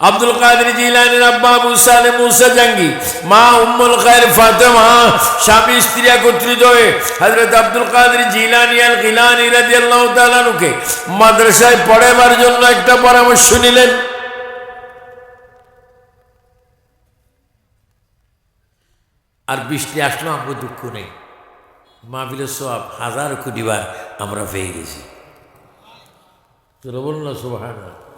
আব্দুল কাদের জিলানির আব্বা আবু সালে মুসা জাঙ্গি, মা উম্মুল খায়ের ফাতেমা, স্বামী স্ত্রী একত্রিত হয়ে হযরত আব্দুল কাদের জিলানি আল গিলানি রাদিয়াল্লাহু তাআলা নুকে মাদ্রাসায় পড়াবার জন্য একটা পরামর্শ নিলেন। আর বৃষ্টি আসলো, আমরা দুঃখ নেই। মাহবিলের সব হাজার কোটি বার আমরা পেয়ে গেছি। তোরা বলুন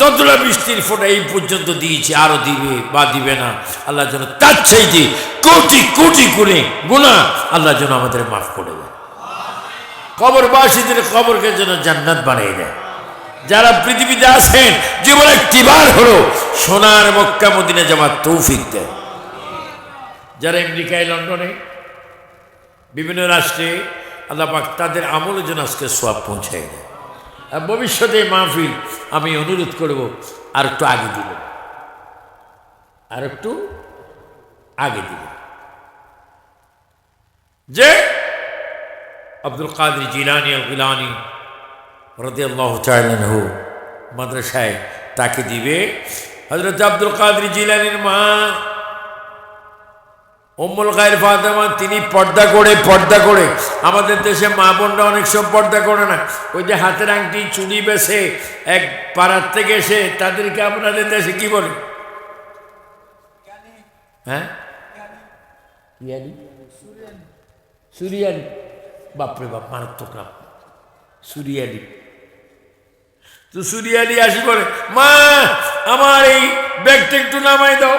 যতটা বৃষ্টির ফোটা এই পর্যন্ত দিয়েছে, আরও দিবে বা দিবে না। আল্লাহ যেন তার চাইতে কোটি কোটি করে গুণা আল্লাহ যেন আমাদের মাফ করে দেয় কবরবাসীদের কবরকে যেন জান্নাত বানিয়ে দেয়। যারা পৃথিবীতে আছেন, জীবন একটিবার হলো সোনার মক্কা মদিনা যাওয়ার তৌফিক দেয়। যারা আমেরিকায়, লন্ডনে, বিভিন্ন রাষ্ট্রে, আল্লাহ পাক তাদের আমলের জন্য আজকে সব পৌঁছায় দেয়। ভবিষ্যতে মাহফিল আমি অনুরোধ করব আর একটু আগে দিল আর একটু আগে দিল যে আব্দুল কাদের জিলানি গিলানি রদি আল্লাহ হু মাদ্রাসায় তাকে দিবে। হজরত আব্দুল কাদের জিলানির মা উম্মুল গায়ের ফাতেমা, তিনি পর্দা করে পর্দা করে। আমাদের দেশে মা বোনরা অনেক সব পর্দা করে না। ওই যে হাতের আংটি, চুড়ি বেছে এক পাড়ার থেকে এসে তাদেরকে আপনাদের দেশে কি বলে? হ্যাঁ? সুরিয়ানি বাপরে বাপ, মারাত্মক নাম। সুরিয়ানি তো সুরিয়ানি আসি বলে, মা, আমার এই ব্যাগটা একটু নামাই দাও।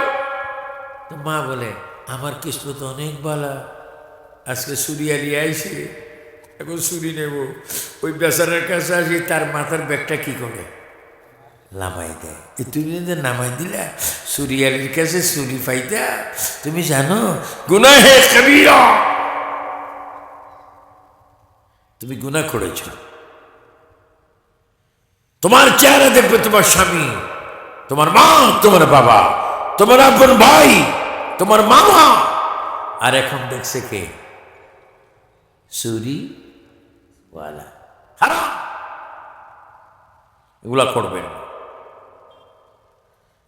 তো মা বলে আমার কিসমত অনেক বালা। আজকে সুরিয়ালি আইসে এখন সুরি নেব। ওই বেচারার কাছে আসি, তার মাথার ব্যাগটা কি করে? নামাই দেয়। তুমি যে নামাই দিলা সুরিয়ালির কাছে সুরি পাইতা? তুমি জানো গুনা হে তুমি গুণা করেছ। তোমার চেহারা দেখবে তোমার স্বামী, তোমার মা, তোমার বাবা, তোমার আপন ভাই। তোমার মামা। আর এখন দেখছে কে? সুরি এগুলা করবেন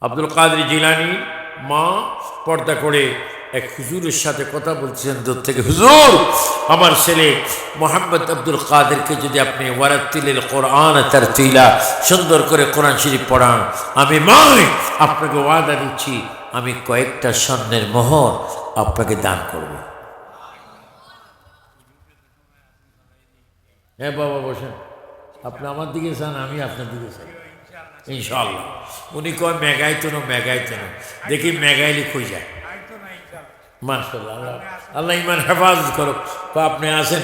আব্দুল কাদের জিলানি মা পর্দা করে এক হুজুরের সাথে কথা বলছেন দূর থেকে। হুজুর, আমার ছেলে মোহাম্মদ আব্দুল কাদেরকে যদি আপনি ওয়ারাতিলের কোরআন তার তিলা সুন্দর করে কোরআন শরীফ পড়ান, আমি মায় আপনাকে ওয়াদা দিচ্ছি। আমি কয়েকটা স্বর্ণের মোহর আপনাকে দান করব। হ্যাঁ বাবা, বসেন। আপনি আমার দিকে চান আমি আপনার দিকে চাই ইনশাল্লাহ উনি কয় মেঘাই তো না মেঘাই তো না। দেখি মেঘাইলি খুঁজ যায়। মার্শাল্লাহ আল্লাহ আল্লাহ ইমান হেফাজত করো আপনি আসেন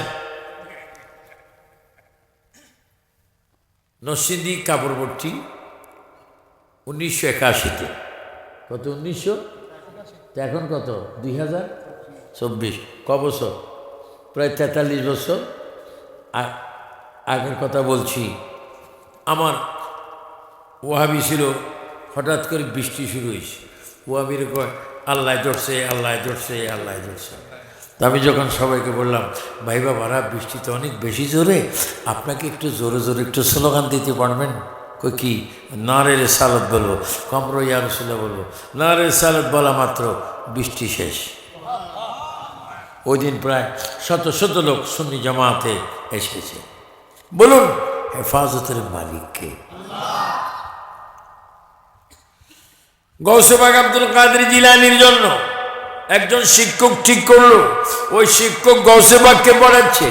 নসিদি কাপড়বর্তী উনিশশো একাশিতে। কত, উনিশশো? তো এখন কত? দুই হাজার চব্বিশ। ক বছর? প্রায় তেতাল্লিশ বছর? আগের কথা বলছি। আমার ওহাবি ছিল, হঠাৎ করে বৃষ্টি শুরু হয়েছে। ওহাবির কয়, আল্লাহ ধরছে আল্লাহ ধরছে আল্লাহ ধরছে। তো আমি যখন সবাইকে বললাম, ভাই বাবারা বৃষ্টি তো অনেক বেশি জোরে, আপনাকে একটু জোরে জোরে একটু স্লোগান দিতে পারবেন? কই কি? নারের সালত বলব, কমরো ইয়ারসুল্লাহ বলব নারের সালত বলা মাত্র বৃষ্টি শেষ। ওই দিন প্রায় শত শত লোক সুন্নি জামাতে এসেছে। বলুন, হেফাজতের মালিককে গৌসেবাগ আব্দুল কাদের জিলানির জন্য একজন শিক্ষক ঠিক করল। ওই শিক্ষক গৌসেবাগকে পড়াচ্ছে।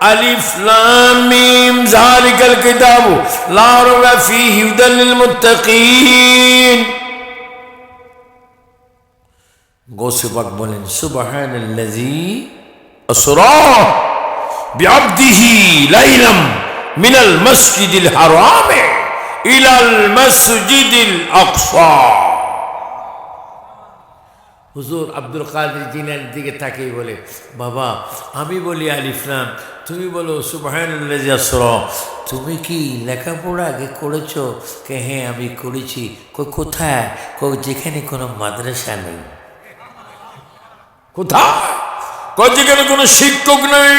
আলিফ, লাম, মিম, যালিকাল কিতাব, লা রাইবা ফীহি, হুদাল লিল মুত্তাকিন। গৌসেবাগ বলেন, সুবহানাল্লাযী আসরা বিআবদিহি লাইলাম মিনাল মসজিদিল হারামে ইলাল মসজিদিল আকসা। হুজুর আব্দুল কাদের জিনার দিকে তাকিয়ে বলে, বাবা, আমি বলি আলিফলাম তুমি বলো, সুবাহানুল্লাহ তুমি কি লেখাপড়া আগে করেছ? কে হ্যাঁ আমি করেছি। কই কোথায়? কই যেখানে কোনো মাদ্রাসা নেই। কোথায়? যেখানে কোনো শিক্ষক নেই?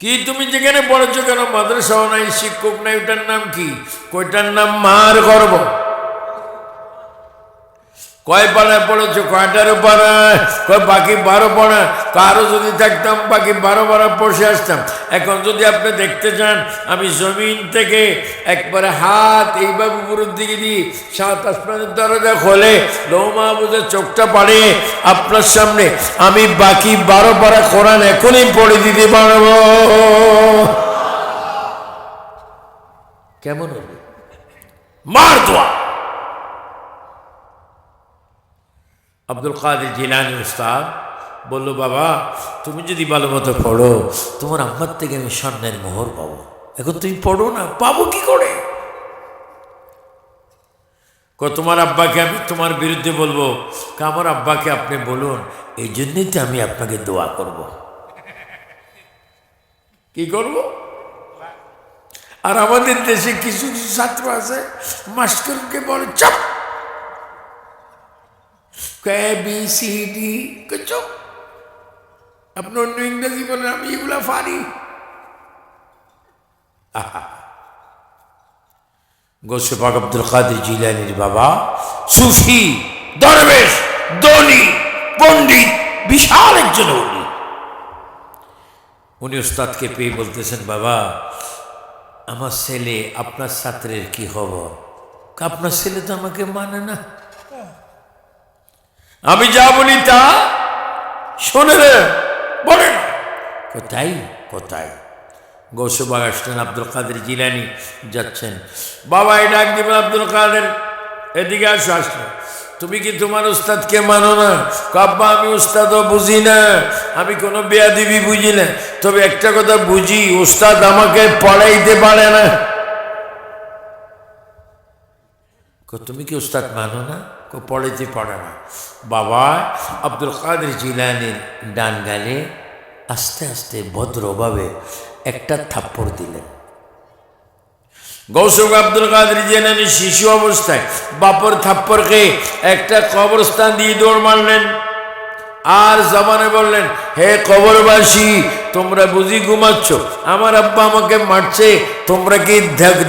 কি তুমি যেখানে পড়েছো কেন? মাদ্রাসাও নাই, শিক্ষক নাই, ওটার নাম কি? কয়টার নাম মার গর্ব? কয় পাড়ায় পড়েছো? কয়টার পাড়ায়? কয় বাকি বারো পাড়া কারও যদি থাকতাম, বাকি বারো পাড়া বসে আসতাম। এখন যদি আপনি দেখতে চান, আমি জমিন থেকে একবারে হাত এইভাবে উপরের দিকে দিই, সাত আসমানের দরজা খোলে, লৌমা বুঝে চোখটা পাড়ে, আপনার সামনে আমি বাকি বারো পাড়া কোরআন এখনই পড়ে দিতে পারব। কেমন হবে? মার দোয়া। আব্দুল কাদের জিলানি উস্তাদ বলল, বাবা, তুমি যদি ভালো মতো পড়ো, তোমার আম্মার থেকে আমি স্বর্ণের মোহর পাবো। এখন তুমি পড়ো না, পাবো কি করে? তোমার আব্বাকে আমি তোমার বিরুদ্ধে বলব। আমার আব্বাকে আপনি বলুন এই জন্যই তো আমি আপনাকে দোয়া করব। কি করব? আর আমাদের দেশে কিছু কিছু ছাত্র আছে মাস্টারকে বলে, চাপ! কে বি সি আপনি অন্য ইংরেজি বলেন আমি এগুলা পারি গোসেফাক আব্দুল কাদের জিলানির বাবা সুফি দরবেশ দনি পণ্ডিত বিশাল একজন উনি উনি ওস্তাদকে পেয়ে বলতেছেন, বাবা, আমার ছেলে, আপনার ছাত্রের কি খবর? আপনার ছেলে তো আমাকে মানে না। আমি যা বলি তা? শোনে রে বলে না। কোথায়? কোথায়? গৌসবাগ আসলেন আব্দুল কাদের জিলানি যাচ্ছেন। বাবা এই ডাক দিবেন আব্দুল কাদের। এদিকে আসো আসলো। তুমি কি তোমার উস্তাদকে মানো না। কাব্বা আমি উস্তাদও বুঝি না। আমি কোনো বেয়াদিবি বুঝি না। তবে একটা কথা বুঝি উস্তাদ আমাকে পড়াইতে পারে না। তুমি কি উস্তাদ মানো না? কো পড়াইতে পারে না বাবা আব্দুল কাদের জিলানির ডান গালে আস্তে আস্তে ভদ্রভাবে একটা থাপ্পড় দিলেন গৌসব আব্দুল কাদের জিলানি শিশু অবস্থায় বাপর থাপ্পড়কে একটা কবরস্থান দিয়ে দৌড় মারলেন আর জমানে বললেন, হে কবরবাসী, তোমরা বুঝি ঘুমাচ্ছ? আমার আব্বা আমাকে মারছে। তোমরা কি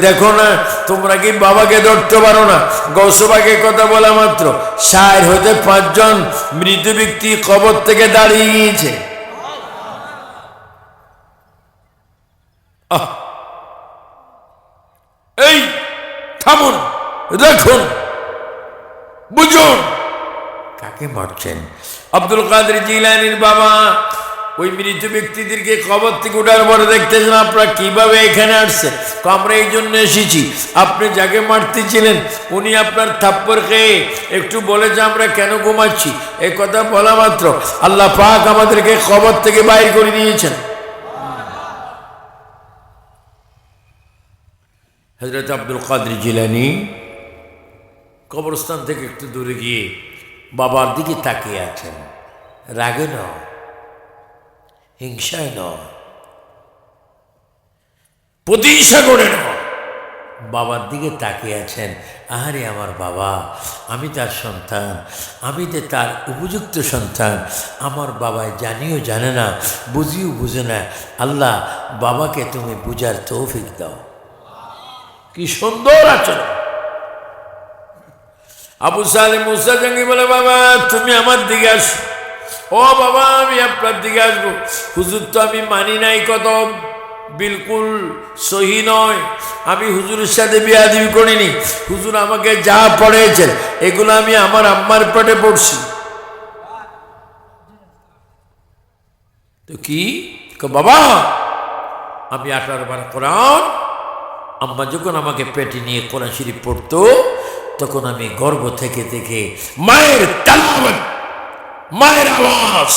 দেখো না? তোমরা কি বাবাকে ধরতে পারো না? গৌসবাকে কথা বলা মাত্র ষাট হতে পাঁচজন মৃত ব্যক্তি কবর থেকে দাঁড়িয়ে গিয়েছে! এই থামুন দেখুন বুঝুন। কাকে মারছেন। আব্দুল কাদের জিলানির বাবা, ওই মৃত ব্যক্তিদেরকে কবর থেকে ওঠার পরে দেখতেছেন, আপনারা কীভাবে এখানে আসছেন? তো আমরা এই জন্য এসেছি। আপনি যাকে মারতেছিলেন, উনি আপনার থাপ্পর খেয়ে একটু বলেছে আমরা কেন ঘুমাচ্ছি? এই কথা বলা মাত্র। আল্লাহ পাক আমাদেরকে কবর থেকে বাইর করে দিয়েছেন। হজরত আব্দুল কাদের জিলানি কবরস্থান থেকে একটু দূরে গিয়ে বাবার দিকে তাকিয়ে আছেন। রাগে নয়, হিংসায় নয় প্রতিষ্ঠা করে নয়। বাবার দিকে তাকিয়ে আছেন, আহারে আমার বাবা, আমি তার সন্তান, আমি যে তার উপযুক্ত সন্তান, আমার বাবায় জানিও জানে না, বুঝিও বুঝে না। আল্লাহ বাবাকে তুমি বুঝার তৌফিক দাও। কি সুন্দর আচরণ। আবু সালে মুসা জঙ্গি বলে, বাবা, তুমি আমার দিকে আসো। ও বাবা, আমি আপনার দিকে আসব। হুজুর তো আমি মানি নাই কত বিলকুল সহি নয়। আমি হুজুরের সাথে বিয়াদিবি করিনি। হুজুর আমাকে যা পড়েছেন এগুলো আমি আমার আম্মার পেটে পড়ছি। তো কি, বাবা, আমি আঠারো বার কোরআন, আম্মা যখন আমাকে পেটে নিয়ে কোরআন শরীফ পড়তো তখন আমি গর্ব থেকে থেকে মায়ের তালাওয়াত মায়ের আওয়াজ,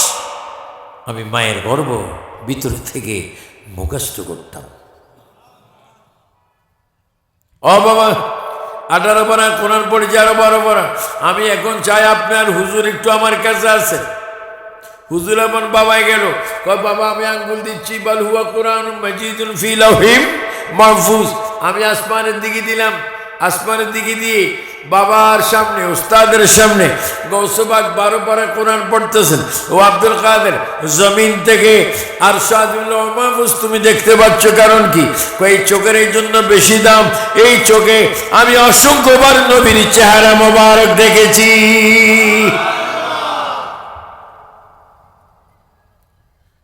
আমি মায়ের গর্ব ভিতর থেকে মুখস্থ করতাম। ও বাবা, আঠারো পারা, কোরআন পড়েছি আরও বারো পারা। আমি এখন চাই আপনার হুজুর একটু আমার কাছে আছে হুজুর আমার বাবাই গেল বাবা, আমি আঙ্গুল দিচ্ছি, বল হুয়া কোরআন মজিদুল ফিলাহিম মাহফুজ। আমি আসমানের দিকে দিলাম, আসমানের দিকে দিয়ে বাবার সামনে ওস্তাদের সামনে। গৌসবাগ বারো পারা কোরআন পড়তেছেন। ও আব্দুল কাদের, জমিন থেকে আর সাদুল্লাহ তুমি দেখতে পাচ্ছ কারণ কি? এই চোখের এই জন্য বেশি দাম। এই চোখে আমি অসংখ্যবার নবীর চেহারা মোবারক দেখেছি।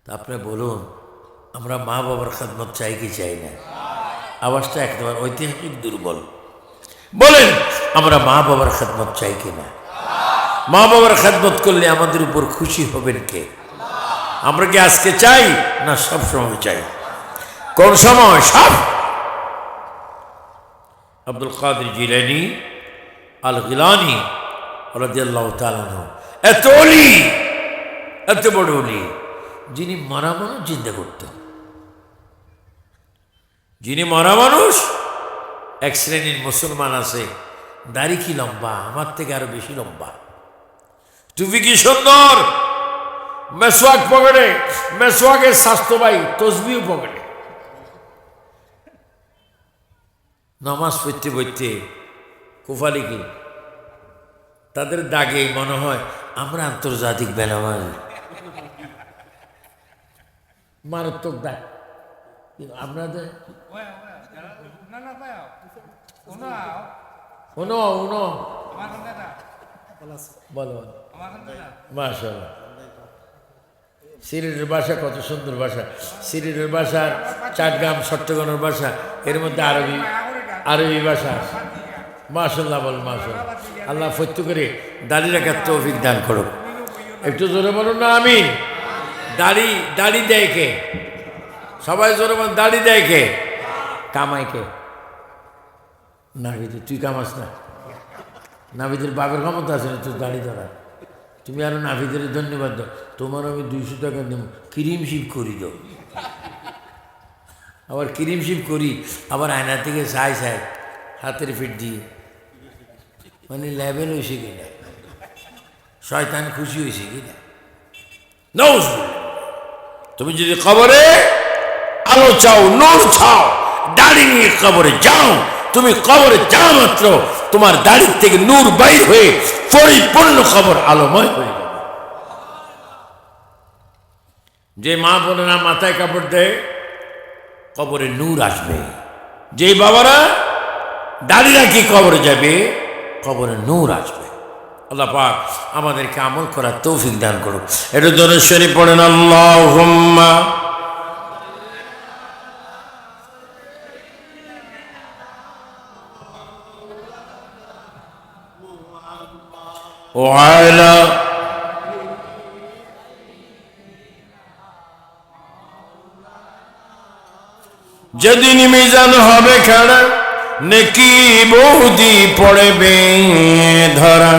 আপনি বলুন, আমরা মা বাবার খেদমত চাই কি চাই না? আওয়াজটা একেবারে ঐতিহাসিক দুর্বল। বলেন, আমরা মা বাবার খেদমত চাই কিনা? মা বাবার খেদমত করলে আমাদের উপর খুশি হবেন কে? আমরা কি আজকে চাই না সব সময় চাই? কোন সময়? সব? আব্দুল কাদের জিলানি আল গিলানি রাদিয়াল্লাহু তাআলা এত অলি, এত বড় অলি, যিনি মারা মানুষ চিন্তা করতেন। যিনি মারা মানুষ এক শ্রেণির মুসলমান আছে, দাড়ি কি লম্বা? আমার থেকে আরও বেশি লম্বা। টুপি কি সুন্দর? মেসোয়াক পকেটে মেসোয়াকের স্বাস্থ্যবাহী তসবিও পকেটে। নামাজ পড়তে পড়তে কুফালি কি? তাদের দাগে মনে হয় আমরা আন্তর্জাতিক বেনামাজ মারাত্মক দাগ। কিন্তু আপনাদের? উনো উনো বলো মাশাল্লাহ সিলেটের ভাষা কত সুন্দর ভাষা। সিলেটের ভাষা চাটগ্রাম চট্টগ্রামের ভাষা এর মধ্যে আরবি আরবি ভাষা মাশাল্লাহ বল মাশাল্লাহ আল্লাহ সত্য করে দাড়ি রাখার তৌফিক দান করো একটু জোরে বলুন না আমি দাড়ি দাড়ি দেয় কে? সবাই জোরে বল দাড়ি দেয় কে? কামাই কে? নাভিদের, তুই কামাস না। নাভিদের বাপের ক্ষমতা আছে না তোর দাড়ি ধরা। তুমি আরও নাভিদের ধন্যবাদ দাও। তোমার আমি দুইশো টাকা দেব। ক্রিম শিপ করি দাও আবার ক্রিম শিপ করি, আবার আয়না থেকে সাই সাই হাতের ফিট দিয়ে। মানে লেভেল হয়েছে কিনা? শয়তান খুশি হয়েছে কিনা? নৌজুবিল্লাহ। তুমি যদি কবরে আলো চাও, নূর চাও, দাড়ি নিয়ে কবরে যাও তুমি কবরে যাও মাত্র, তোমার দাড়ির থেকে নূর বাইর হয়ে পরিপূর্ণ খবর আলোময় হয়ে যে মা বোনেরা মাথায় কাপড় দেয়, কবরে নূর আসবে। যে বাবারা দাড়ি রাখি কবরে যাবে, কবরে নূর আসবে। আল্লাহ পাক আমাদেরকে আমল করার তৌফিক দান করুক। এটা দরেশ্বরী পড়েন আল্লাহ وعلى যেদিন মিজান হবে খাড়া নেকি বৌদি পড়বে ধরা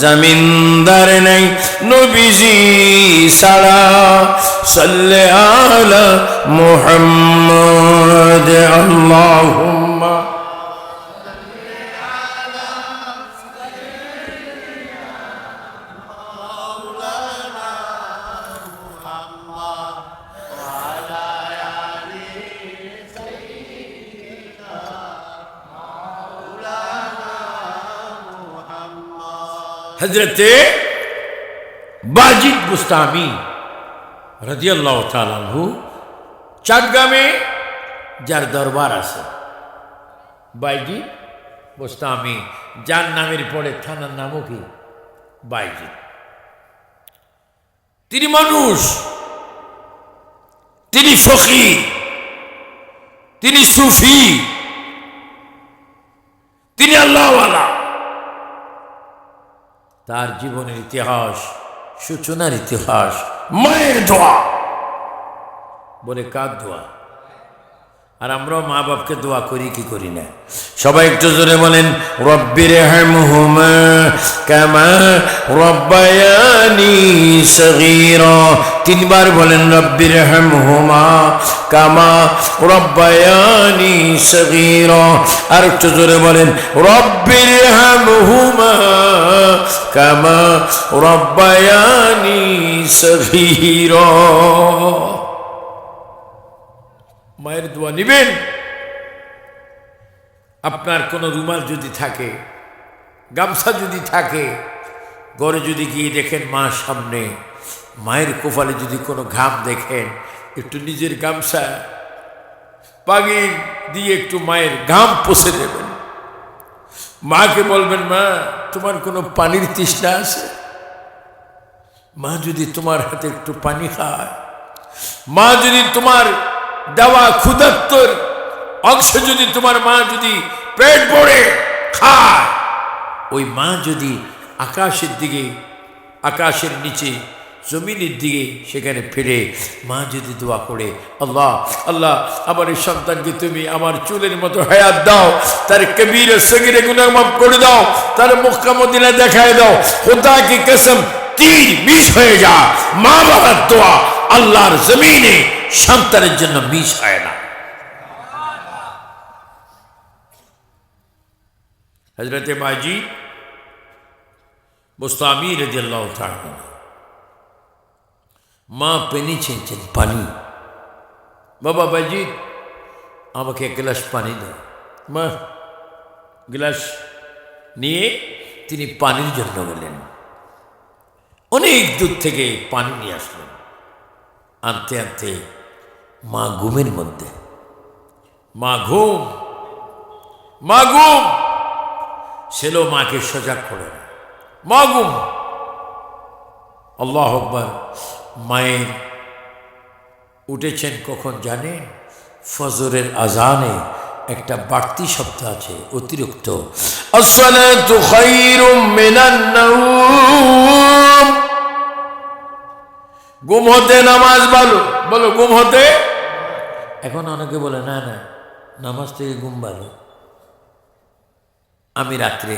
জমিনদার নেই নবীজি সারা সাল্লে আলা মুহাম্মদ আল্লাহুম্মা হজরতে বাজিদ বুস্তামি রাজিয়াল্লাহ তালু চাটগ্রামে যার দরবার আছে। বাইজি বুস্তামি, যার নামের পরে থানার নামও কি? বাইজি। তিনি মানুষ, তিনি ফকির, তিনি সুফি, তিনি আল্লাহওয়ালা। তার জীবনের ইতিহাস সূচনার ইতিহাস মায়ের দোয়া। বলে কার দোয়া? আর আমরাও মা বাপকে দোয়া করি, কি করি না? সবাই একটু জোরে বলেন রব্বির কামা রব্বায়ানি তিনবার বলেন রব্বির হামহুমা কামা রব্বায়ানি সগীরা। আর একটু জোরে বলেন রব্বির হামহুমা কামা রব্বায়ানি সগীরা। মায়ের দোয়া নিবেন। আপনার কোনো রুমাল যদি থাকে, গামছা যদি থাকে, ঘরে যদি গিয়ে দেখেন মা সামনে, মায়ের কোপালে যদি কোনো ঘাম দেখেন, একটু নিজের গামছা পাগি দিয়ে একটু মায়ের ঘাম পুষে দেবেন। মাকে বলবেন, মা, তোমার কোনো পানির তৃষ্ণা আছে? মা যদি তোমার হাতে একটু পানি খায়, মা যদি তোমার দেওয়া ক্ষুধাত্তর অংশ যদি তোমার মা যদি পেট ভরে খায়, ওই মা যদি আকাশের দিকে, আকাশের নিচে, জমিনের দিকে সেখানে ফিরে, মা যদি দোয়া করে, আল্লাহ আল্লাহ, আমার এই সন্তানকে তুমি আমার চুলের মতো হায়াত দাও, তার কবির গুনাহ মাফ করে দাও, তার মুখকা মদিনা দেখায় দাও খোদা কি কসম তীর বিষ হয়ে যা মা বাবার দোয়া আল্লাহর জমিনে সন্তানের জন্য মিস হয় না। হজরতে বাজি মুস্তামি রাজিয়াল্লাহ তাআলা মা পেনি ছেঁচেন পানি। বাবা বাজিদ আমাকে এক গ্লাস পানি দাও। মা, গ্লাস নিয়ে তিনি পানির জন্য গেলেন। অনেক দূর থেকে পানি নিয়ে আসলেন। আনতে আনতে মা ঘুমের মধ্যে। মা ঘুম মা ঘুম। ছেলেও মাকে সজাগ করে মা ঘুম। আল্লাহ আকবর, মায়ের উঠেছেন কখন জানেন ফজরের আজানে একটা বাড়তি শব্দ আছে, অতিরিক্ত। গুম হতে নামাজ ভালো বলো গুম হতে এখন অনেকে বলে, না না, নামাজ থেকে ঘুম ভালো। আমি রাত্রে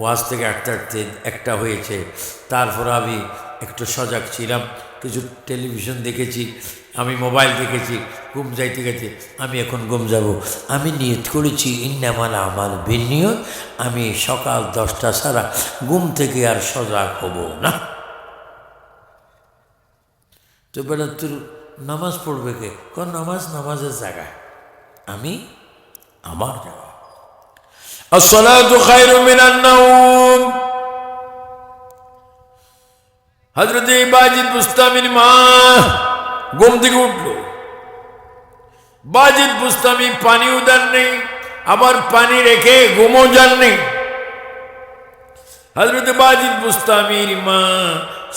ওয়াজ থেকে আটতে আটতে একটা হয়েছে, তারপর আমি একটু সজাগ ছিলাম, কিছু টেলিভিশন দেখেছি, আমি মোবাইল দেখেছি, ঘুম যাইতে গেছে, আমি এখন ঘুম যাব। আমি নিয়ত করেছি, ইন্নামাল আমার বিনিয়োগ আমি সকাল দশটা ছাড়া ঘুম থেকে আর সজাগ হব না। তো বেলা তোর নামাজ পড়বে কে? কোন নামাজ নামাজের জায়গায়। আমি? আমার জায়গা নাওম। হযরত বাজিদ বুস্তামির মা ঘুম থেকে উঠল। বাজিদ বুস্তামি পানিও দেন নেই, আবার পানি রেখে ঘুমও যান নেই। হজরত বাজিদ বুস্তামির মা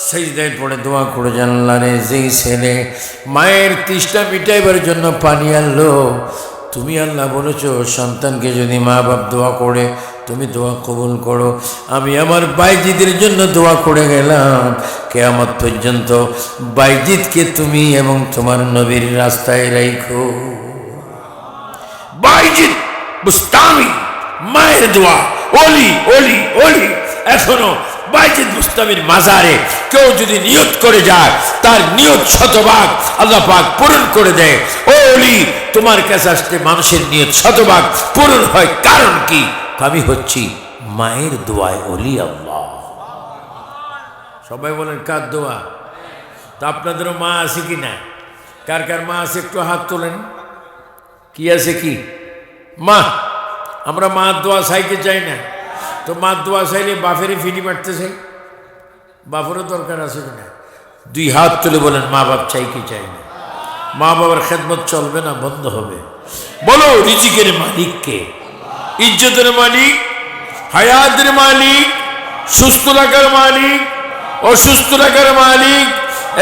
সেজদায় পড়ে দোয়া করে জানলা রে, যেই ছেলে মায়ের তৃষ্ণা মিটাইবার জন্য পানি আনলো, তুমি আল্লাহ বলেছ, সন্তানকে যদি মা বাপ দোয়া করে, তুমি দোয়া কবুল করো। আমি আমার বাইজিদের জন্য দোয়া করে গেলাম। কেয়ামত পর্যন্ত বাইজিদকে তুমি এবং তোমার নবীর রাস্তায় রাইখো। বাইজিদ, বুস্তামি, মায়ের দোয়া অলি অলি অলি এখনও বাইজিদ মুস্তামির মাজারে কেউ যদি নিয়ত করে যায়, তার নিয়ত শতভাগ আল্লাহ পাক পূরণ করে দেয়। ও অলি তোমার কাছে আসতে মানুষের নিয়ত শতভাগ পূরণ হয়, কারণ কি? আমি হচ্ছি মায়ের দোয়ায় অলি আল্লাহ। সবাই বলেন, কার দোয়া? তা আপনাদেরও মা আছে কি না? কার কার মা আছে, একটু হাত তোলেন। কি আছে কি? মা, আমরা মা দোয়া চাইতে চাই না। তো মা দোয়া চাইলে বাপেরই ফিনি মারতে চাই। দরকার আছে কিনা? দুই হাত তুলে বলেন, মা বাপ চাই কি চাই না? মা বাবার খেদমত চলবে না, বন্ধ হবে। বলো, রিজিকের মালিককে ইজ্জতের মালিক, হায়াতের মালিক, সুস্থ রাখার মালিক, অসুস্থ রাখার মালিক,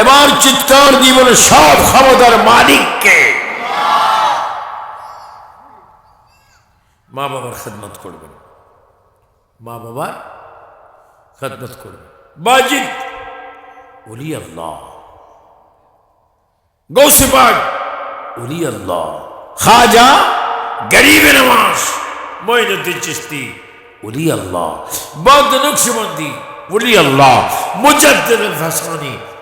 এবার চিৎকার দিয়ে বলে, সব ক্ষমতার মালিককে মা বাবার খেদমত করবেন মা বাবার খেদমত করবেন বাজিদ ওলি আল্লাহ। গৌসিবাগ। ওলি আল্লাহ। খাজা গরিব নওয়াজ মঈনুদ্দিন চিস্তি ওলি আল্লাহ। বদ নকশবন্দি ওলি আল্লাহ। মুজাদ্দিদ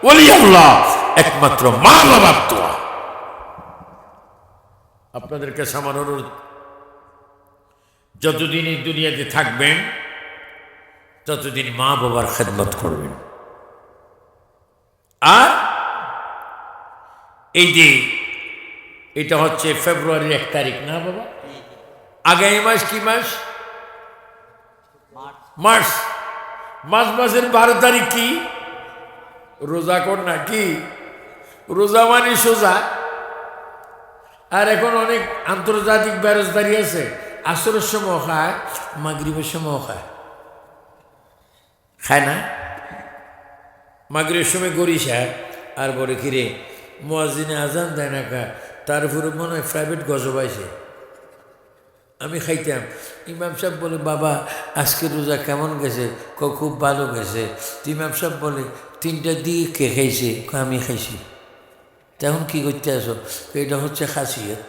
ওলি আল্লাহ। একমাত্র মা বাবার তোয়া আপনাদের কাছে আমার অনুরোধ যতদিন এই দুনিয়াতে থাকবেন ততদিন মা বাবার খেদমত করবেন। আর এই যে এটা হচ্ছে ফেব্রুয়ারির এক তারিখ না বাবা? আগামী মাস কি মাস? মার্চ। মার্চ। মাসের বারো তারিখ কি? রোজা কর না কি? রোজা মানে সোজা। আর এখন অনেক আন্তর্জাতিক বেরোজগারি আছে। আসরের সময় খায় মাগরিবের সময় খায় খায় না? মাগরিবের সময় গরিষা আর বলে কিরে মোয়াজিনে আজান দেয় না কা? তার উপরে মনে হয় প্রাইভেট গজব আছে আমি খাইতাম। ইমাম সাহেব বলে, বাবা, আজকে রোজা কেমন গেছে? ক, খুব ভালো গেছে। ইমাম সাহেব বলে, তিনটা দিয়ে কে খাইছে? আমি খাইছি। তখন কি করতে আসো এটা হচ্ছে খাসিয়ত।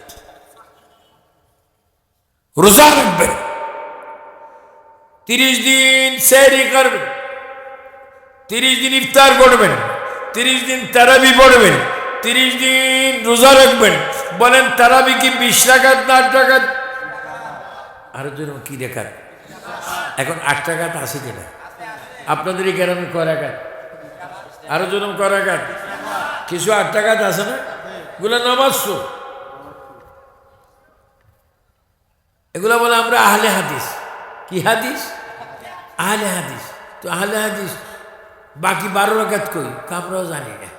রোজা রাখবেন তিরিশ দিন সেরি করবেন তিরিশ দিন ইফতার করবেন, তিরিশ দিন তারাবি পড়বেন, তিরিশ দিন রোজা রাখবেন। বলেন, তারাবি কি বিশ টাকাত না আট টাকাত আরও জন কি দেখার এখন আট টাকাত আছে কিনা? আপনাদের এই গ্রামে করাঘাত আরও জন করাঘাত কিছু আট টাকাত আছে না? এগুলো নামাজ এগুলো বলে আমরা আহলে হাদিস। কি হাদিস? আহলে হাদিস। তো আহলে হাদিস বাকি বারো রাকাত কই? তা আমরাও জানি না।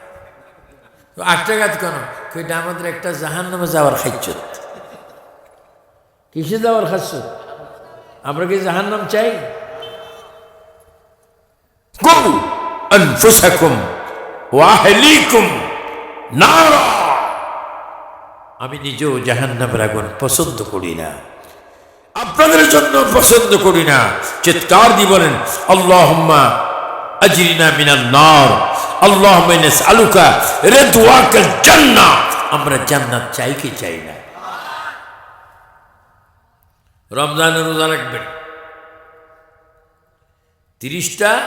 তো আট টাকাত কেন? এটা আমাদের একটা জাহান নামে যাওয়ার খাইছত কিসে যাওয়ার খাচ্ছ আমরা কি জাহান নাম চাই আমি নিজেও জাহান্নামের আগুন পছন্দ করি না। আপনাদের জন্য পছন্দ করি না। চিৎকার দিয়ে বলেন আল্লাহুম্মা আজরিনা মিনান নার আল্লাহুম্মা নাসআলুকা রিদওয়াকাল জান্নাহ আমরা জান্নাত চাই কি চাই না? রমজানের রোজা রাখবেন। তিরিশটা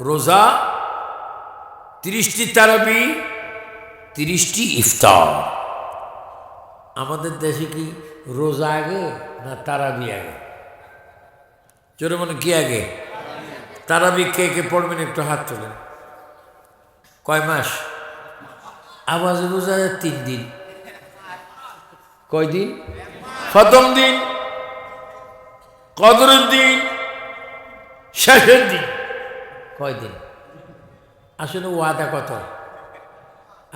রোজা, তিরিশটি তারাবি, তিরিশটি ইফতার। আমাদের দেশে কি রোজা আগে না তারাবি আগে? জোরে মনে কি আগে? তারাবি কে কে পড়বেন একটু হাত তোলেন। কয় মাস? আওয়াজ যায় তিন দিন। কয় দিন? প্রথম দিন কদরের দিন শেষের দিন। কয় দিন? আসলে ওয়াদা কত?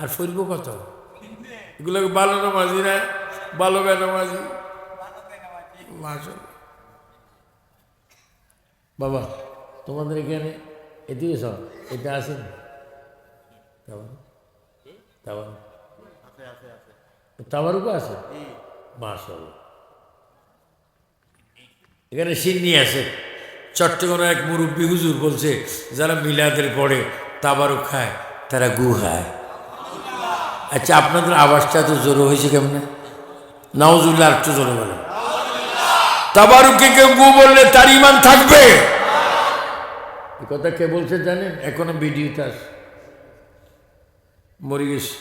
আর ফুলব কত? এগুলো ভালো নামাজি না? ভালো বেনামাজি বাবা। তোমাদের এখানে এদিকে সব এটা আছে? না তাবার তাবারুকও আছে? মাশাল এখানে সিন্নি আছে। চট্টগ্রামের এক মুরব্বী হুজুর বলছে, যারা মিলাদের পড়ে, তাবারুক খায়, তারা গু খায়। আচ্ছা আপনাদের আওয়াজটা তো জোরো হয়েছে কেমনে? নাওজুল্লাহ একটু জোরে বলেন। তাবারুকে কেউ গু বললে তার ইমান থাকবে? কথা কে বলছে জানেন? এখনও ভিডিওতে আছে। মরে গেছে।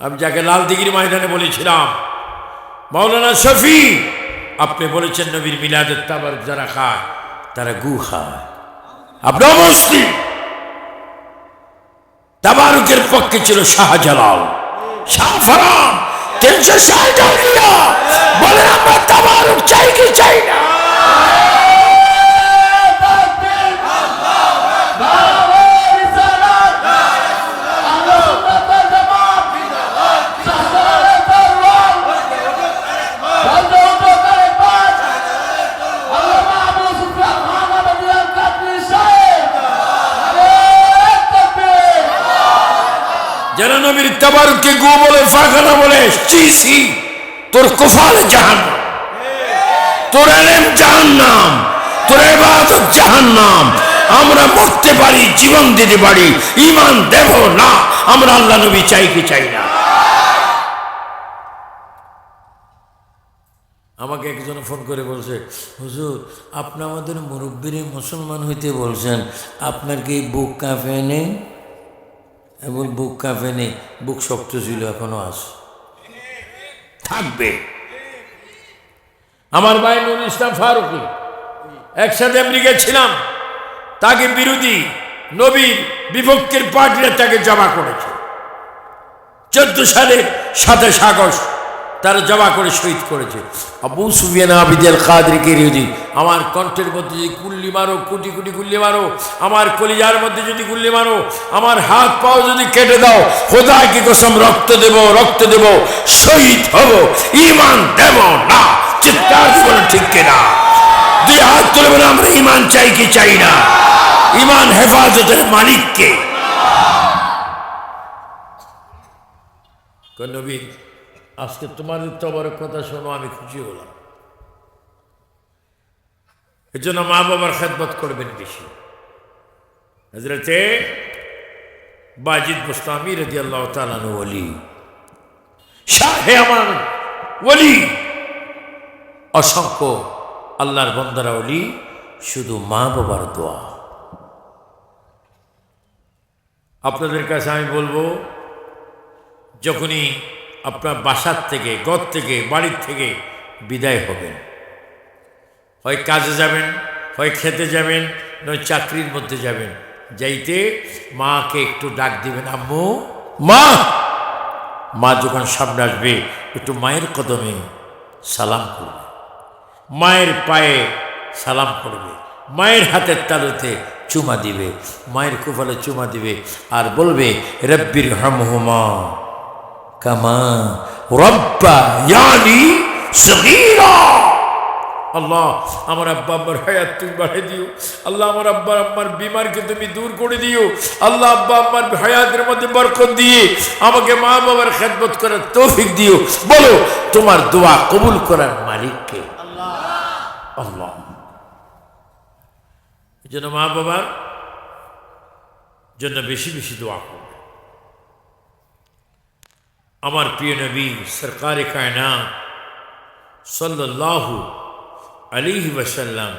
আমি যাকে লাল দিঘির ময়দানে বলেছিলাম মাওলানা শফি, আপনি বলেছেন নবীর মিলাদের তাবার যারা খায়, তারা গু খায়। আপনার পক্ষে ছিল শাহজালাল। শাহফরান তিনশো ষাট বলে আমরা তাবারুক চাই কি চাই না? তাবারুককে গু বলে ফাখানা বলে চিসি তোর কোফালে জাহান তোর এলেম জাহান্নাম। তোর এবাদত জাহান্নাম। আমরা মরতে পারি, জীবন দিতে পারি ইমান দেব না। আমরা আল্লাহ নবী চাই কি চাই না? আমাকে একজন ফোন করে বলছে, হুজুর, আপনি আমাদের মুরব্বীর মুসলমান হইতে বলছেন। আপনার কি বুক কাঁপে নেই? এবং বুক কাঁপে নেই বুক শক্ত ছিল এখনও আস থাকবে। আমার ভাই নুর ইসলাম ফারুক একসাথে আমেরিকায় ছিলাম। তাকে বিরোধী নবীর বিভক্তির পার্টিরা তাকে জমা করেছে। চোদ্দ সালের সাতাশ আগস্ট তারা জমা করে শহীদ করেছে। আবু সুফিয়ান আবিদাল কাদরিকে রেজি আমার কণ্ঠের মধ্যে যদি কুল্লি মারো, কুটি কুটি গুল্লি মারো, আমার কলিজার মধ্যে যদি গুল্লি মারো, আমার হাত পাও যদি কেটে দাও খোদা কি কসম রক্ত দেব রক্ত দেব, শহীদ হব ইমান দেব না। চিৎকার জীবন ঠিক কিনা? দুই হাত তুলে বলে, আমরা ইমান চাই কি চাই না? ইমান হেফাজতের মালিককে। নবী আজকে তোমার তবরের কথা শোনো, আমি খুশি হলাম। এর জন্য মা বাবার খেদমত করবেন বেশি। হজরতে বাজিদ মুস্তামি রাজি আল্লাহ তালানু ওলি, শাহে আমার ওলি, অসংখ্য আল্লাহর বন্দারা ওলি, শুধু মা বাবার দোয়া। আপনাদের কাছে আমি বলব, যখনই আপনার বাসার থেকে, ঘর থেকে, বাড়ির থেকে বিদায় হবেন। হয় কাজে যাবেন, হয় খেতে যাবেন, নয় চাকরির মধ্যে যাবেন। যাইতে মাকে একটু ডাক দিবেন, আম্মু, মা! মা যখন সামনে আসবে, একটু মায়ের কদমে সালাম করবে। মায়ের পায়ে সালাম করবে। মায়ের হাতের তালুতে চুমা দিবে। মায়ের কুফালে চুমা দিবে আর বলবে রব্বির হামহুমা কামা রব্বা ইয়ানি সগীরা। আল্লাহ, আমার আব্বা আব্বার হায়াত তুমি বাড়িয়ে দিও। আল্লাহ, আমার আব্বার আম্মার বিমারকে তুমি দূর করে দিও। আল্লাহ, আব্বা আম্মার হায়াতের মধ্যে বরকত দিয়ে আমাকে মা বাবার খেদমত করার তৌফিক দিও। বলো, তোমার দোয়া কবুল করার মালিককে আল্লাহ। এই জন্য মা বাবার জন্য বেশি বেশি দোয়া করবে আমার প্রিয় নবী সরকারে কায়না সাল্লাল্লাহু আলিহি ওয়াসাল্লাম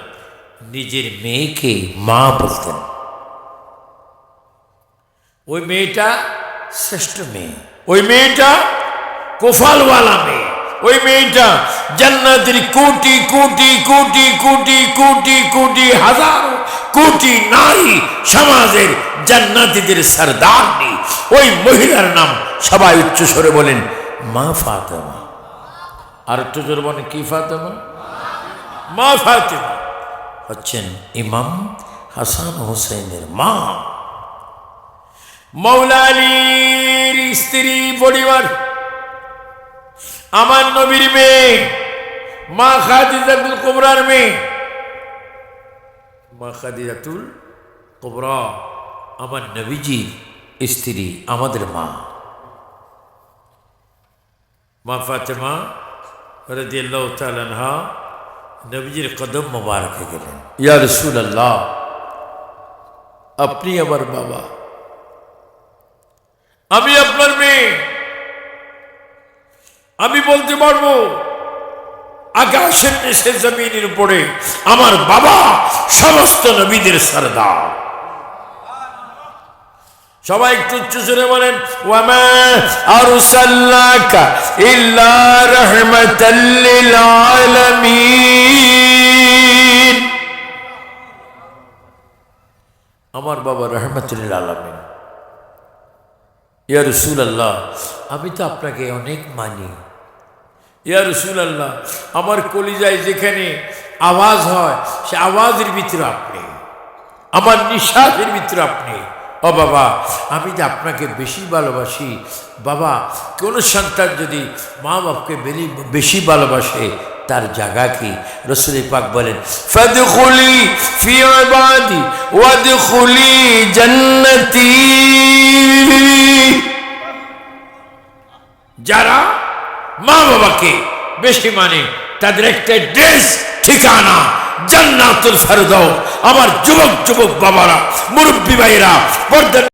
নিজের মেয়েকে মা বলতেন ওই মেয়েটা শ্রেষ্ঠ মেয়ে ওই মেয়েটা কোফালওয়ালা মেয়ে ওই মেয়েটা জান্নাতের কোটি কোটি কোটি কোটি কোটি কোটি, হাজার কোটি নারী সমাজের জান্নাতীদের সরদার নেই। ওই মহিলার নাম সবাই উচ্চস্বরে বলেন, মা ফাতেমা। আর একটু জোর বলেন, কি ফাতেমা? মা ফাতেমা। হচ্ছেন ইমাম হাসান হোসেনের মা। মৌলা আলীর স্ত্রী, পরিবার আমার নবীর মেয়ে, মা খাদিজাতুল কোবরার মেয়ে। মা খাদিজাতুল কোবরা, আমার নবীজি স্ত্রী, আমাদের মা। মা ফাতেমা রাদিয়াল্লাহু তাআলা আনহা নবীজির কদম মোবারকে গেলেন। ইয়া রাসূলুল্লাহ, আপনি আমার বাবা। আমি আমি বলতে পারব, আকাশের নিচে জমিনের উপরে আমার বাবা সমস্ত নবীদের সরদার। সবাই একটু উচ্চ সুরে বলেন, ওয়ামা লিল আলামিন। আমার বাবা রহমতুল আলামিন। ইয়া রাসূলুল্লাহ, আমি তো আপনাকে অনেক মানি। ইয়া রাসূলুল্লাহ, আমার কলিজায় যেখানে আওয়াজ হয়, সে আওয়াজের ভিতরে আপনি। আমার নিঃশ্বাসের ভিতরে আপনি। ও বাবা, আমি যে আপনাকে বেশি ভালোবাসি, বাবা, কোনো সন্তান যদি মা বাপকে বেশি ভালোবাসে, তার জায়গা কি? রসুল পাক বলেন যারা মা বাবাকে বেশি মানে তাদের একটা ড্রেস ঠিকানা, জান্নাতুল ফেরদাউস। আমার যুবক যুবক বাবারা, মুরব্বী ভাইরা পর্দার